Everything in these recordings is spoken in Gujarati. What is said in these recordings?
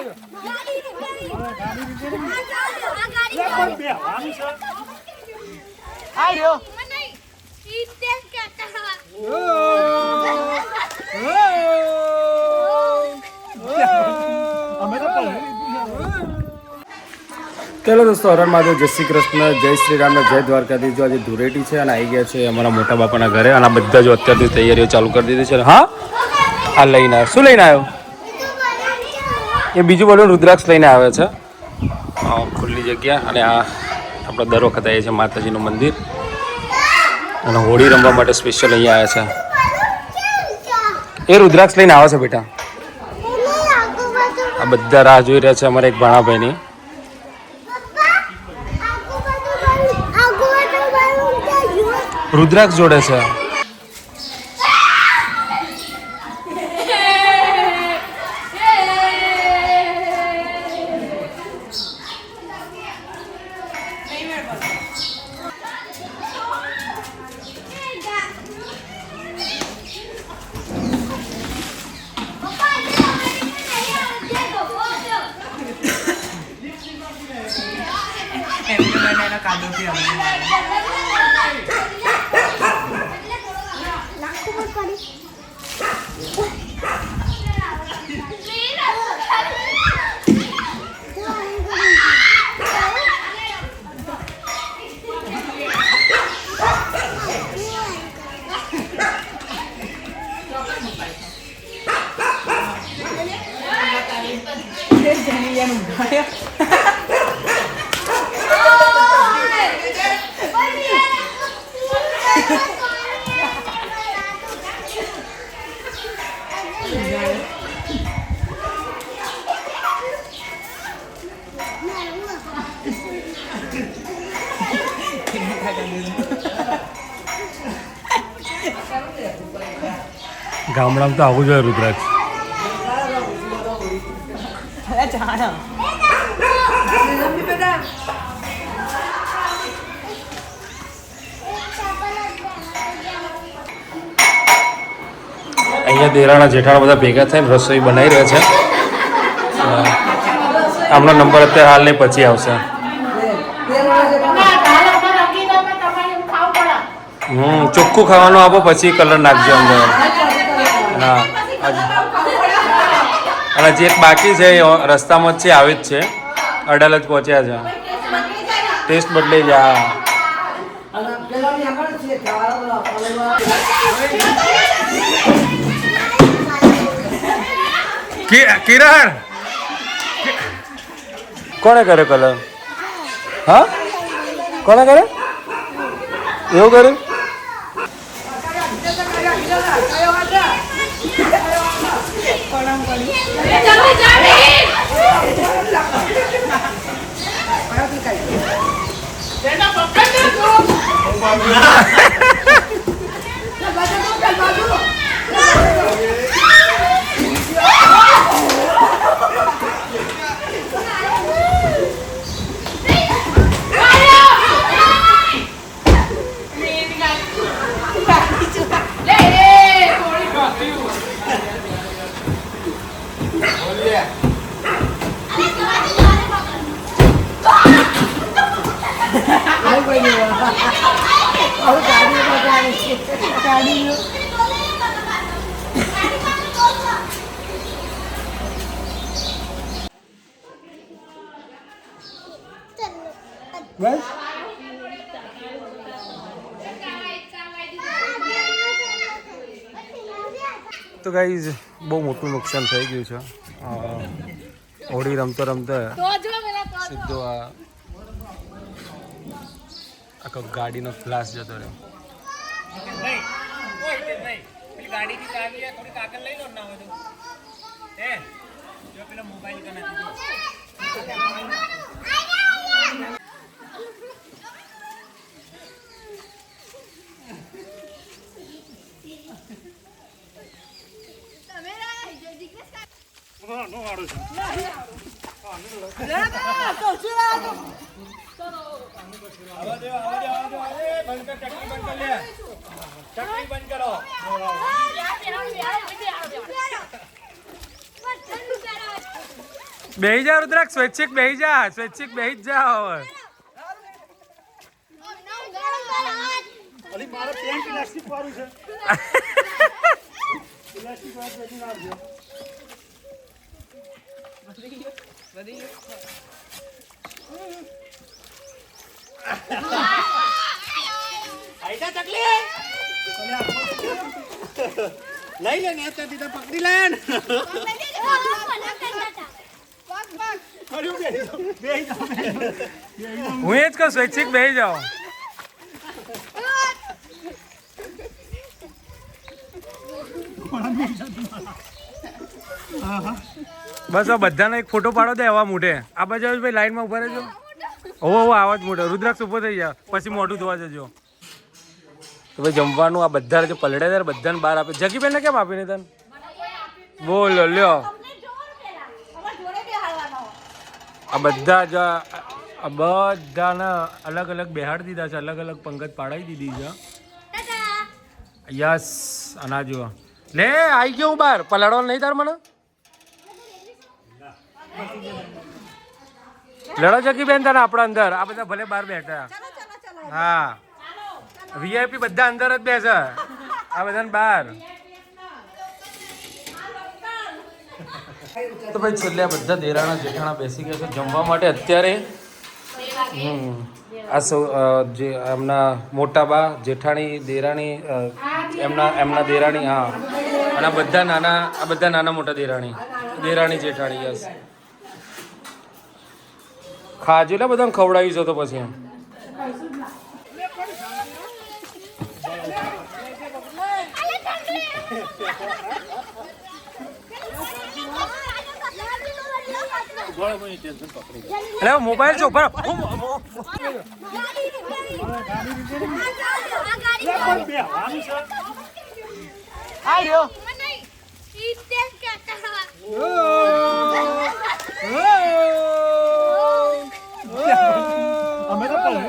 ચલો દોસ્તો, હરણ માધવ જય શ્રી કૃષ્ણ, જય શ્રી રામ જય દ્વારકાધીશ. જો આજે ધૂરેટી છે અને આવી ગયા છે અમારા મોટા બાપાના ઘરે અને બધા જો અત્યારથી તૈયારીઓ ચાલુ કરી દીધી છે. હા? આ લઈને આવ્યો. શું લઈને આવ્યો? એ બીજું બધું રુદ્રાક્ષ લઈને આવે છે. ખુલ્લી જગ્યા અને આ આપણે દર વખત આવીએ છીએ માતાજીનું મંદિર. અને હોળી રમવા માટે સ્પેશિયલ અહીંયા આવ્યા છે. એ રુદ્રાક્ષ લઈને આવે છે બેટા. આ બધા રાહ જોઈ રહ્યા છે અમારે એક ભાણાભાઈની. રુદ્રાક્ષ જોડે છે. એમને મને એનો ગામડામાં તો આવું જોઈએ રુદ્રાક્ષ. અહીંયા દેરાણા જેઠાણા બધા ભેગા થઈને રસોઈ બનાવી રહ્યા છે. આમનો નંબર અત્યારે હાલ નહીં પછી આવશે. હમ ચોખ્ખું ખાવાનું આપો પછી કલર નાખજો અંદર. હા અને જે બાકી છે, એ રસ્તામાં જ છે, આવે જ છે. અડાલ જ પહોંચ્યા છે. ટેસ્ટ બદલાઈ જાય કિરણ! કોણે કરે કલર? હા? કોણે કરે એવું કર્યું? બસ તો ગાઈઝ બહુ મોટું નુકસાન થઈ ગયું છે. હોળી રમતો રમતો સીધો આ આખો ગાડીનો ફ્લાશ જતો રહ્યો. ગાડી મોબાઈલ કને ચકલી બંધ કરો બેહી જા રુદ્રાક્ષ સ્વૈચ્છિક બેહી જા સ્વૈચ્છિક બેહી જ જા હવે. મારે પેન્ટ ઇલાસ્ટિક વાળું છે. ઇલાસ્ટિક વાળું પેટી નાખજો આઈતા ચકલી લઈ લે ને ત્યાંથી તો પકડી લે ને ફર્યું બેહી જાઓ, બેહી જાઓ, બેહી જાઓ. હું એ જ કહું સ્વૈચ્છિક બેહી જાઓ બસ આ બધાને એક ફોટો પાડો દે આવા મોઢે. આ બાજુ ભાઈ લાઈનમાં ઊભા રહેજો. હો હોવો આવા જ મોઢે. રુદ્રાક્ષ ઊભો થઈ જા પછી મોઢું ધોવા જજો. તો ભાઈ જમવાનું આ બધા જે પલડે પલડેદાર બધાને બહાર આપે. જગીબેન ને કેમ આપીને તને? બોલ લ્યો. આ બધા જ આ બધાને અલગ અલગ બેહાડી દીધા છે અલગ અલગ પંગત પાડાવી દીધી છે. યસ અના જુઓ. લે આવી ગયો હું બહાર. પલાળવાનું નહીં તાર મને? લડો જગી બેન તને આપણા અંદર. આ બધા ભલે બહાર બેઠા. હા. વીઆઈપી બધા અંદર જ બેસે. આ બધાને બહાર. તો ભાઈ છેલ્લે આ બધા દેરાણા જેઠાણા બેસી ગયા છે જમવા માટે. અત્યારે હમ આ સૌ જે એમના મોટા બા જેઠાણી દેરાણી એમના એમના દેરાણી હા. અને બધા નાના આ બધા નાના મોટા દેરાણી. દેરાણી જેઠાણી યસ. ખાજો એટલે બધાને ખવડાવી જતો તો પછી એમ. અરે મોબાઈલ છે ઉપર બેહવાનું છે અમે તો પહેલા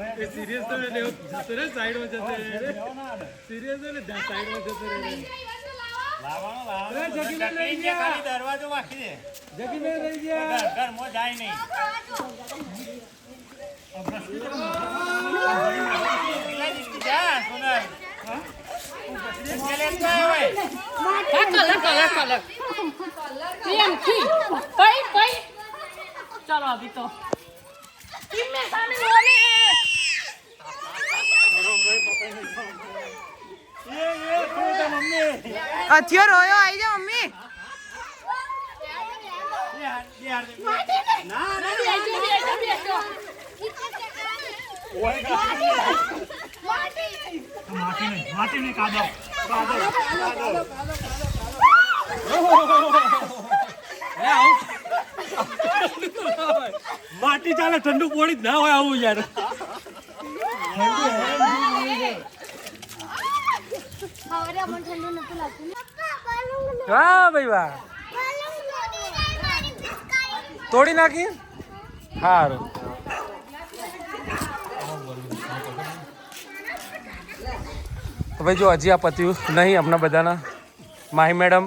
છે. લાવવાનો લાવવાનો. ચકલી છે ખાલી દરવાજો વાંકી દે ઘર ઘરમાં જાય નહીં પેલા દીકરી જા સોનલ પેલે તો હોય ચાલો અભી તો. એ એ તું તો મમ્મી અત્યો રોયો આઈ જા મમ્મી. ના ના માટી નહીં માટી કાદવ કાદવ કાદવ માટી ચાલે ઠંડુ પોણી જ ના હોય આવું યાર. વાહ ભાઈ વાહ. તોડી નાખી? સારું તો ભાઈ જો હજી આ પત્યું નહીં હમણાં બધાના. માહી મેડમ.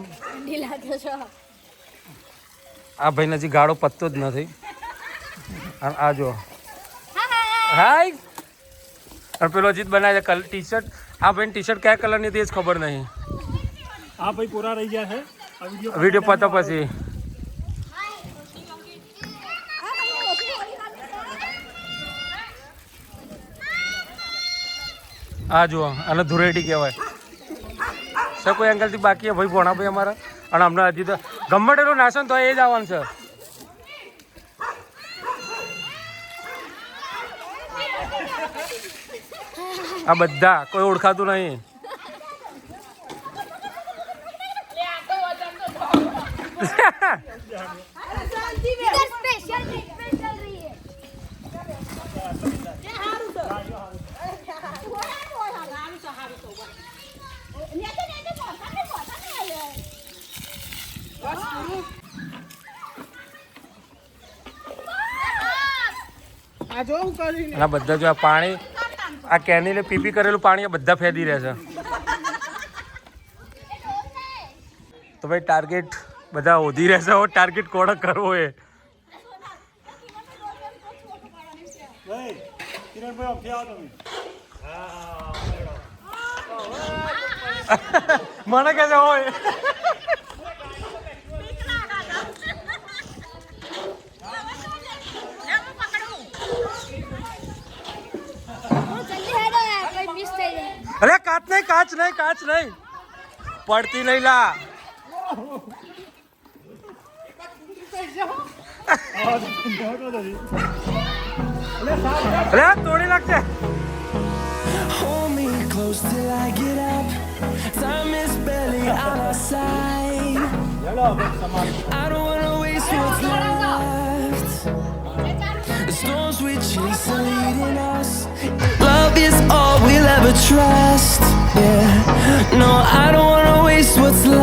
આ ભાઈને હજી ગાળો પત્તો જ નથી. આ જો હાય. અને પેલો અજીત બનાવે ટી શર્ટ આ ભાઈ ટી શર્ટ કયા કલરની હતી એ જ ખબર નહીં. આ ભાઈ પૂરા રહી ગયા છે. વીડિયો પતો પછી આ જુઓ આને ધુરેટી કહેવાય. સર કોઈ એંગલથી બાકી ભાઈ ભોણા ભાઈ અમારા. અને હમણાં હજી તો ગમે તેટલું નાશન તો એ જ આવવાનું છે. આ બધા કોઈ ઓળખાતું નહીં. આ બધા જો આ પાણી આ કેનીને પીપી કરેલું પાણી બધા ફેદી રહે છે. તો ભાઈ ટાર્ગેટ બધા ઓધી રહેશે હવે ટાર્ગેટ કોણ કરવો એ? મને કહે છે હોય अरे काच नाही काच नाही काच नाही. पडती लैला अरे तोडी लागते. I don't wanna waste what's left. Storms we chase are leading us. Love is all we'll ever trust. Yeah, no, I don't wanna waste what's left.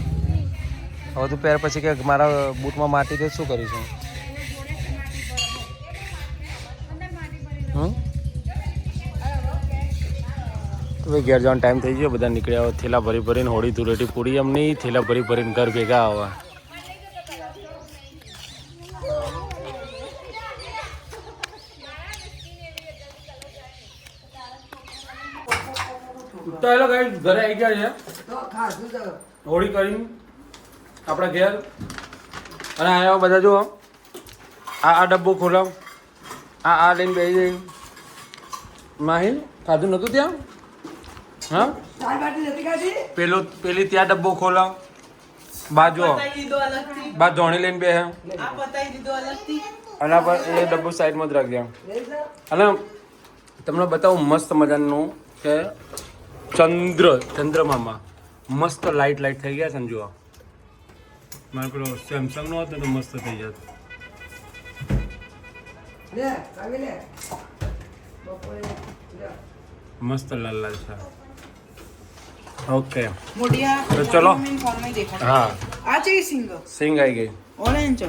હવે તું પહેર પછી કે મારા બૂટમાં માટી તો શું કરીશું હમ? તો ભાઈ ઘેર જવાનો ટાઈમ થઈ ગયો બધા નીકળ્યા હોય થેલા ભરી ભરીને હોળી ધૂળેટી પૂરી. એમ નહીં થેલા ભરી ભરીને ઘર ભેગા આવવા તો હેલો ગાઈસ ઘરે આવી ગયા છે. હોળી કરીને. આપણા ઘેર. અને આવ્યા બધા જુઓ. આ આ ડબ્બો ખોલાવ. આ આ લઈને બેસી જઈ. માહી ખાધું નહોતું ત્યાં? હા? પેલો પેલી ત્યાં ડબ્બો ખોલાવ. બાજુ બા ધોણી લઈને બે અને આ પર એ ડબ્બો સાઈડમાં જ રાખજે. અને તમને બતાવું મસ્ત મજાનું કે ચંદ્ર ચંદ્રમામાં. મસ્ત લાઈટ લાઈટ થઈ ગયા જુઓ. મારે પેલો સેમસંગ નો હતો તો મસ્ત થઈ જતો મસ્ત લાલ લાલ છે. ઓકે મોડિયા તો ચલો. હા. આ છે સિંગ સિંગ આવી ગઈ. ઓરેન્જ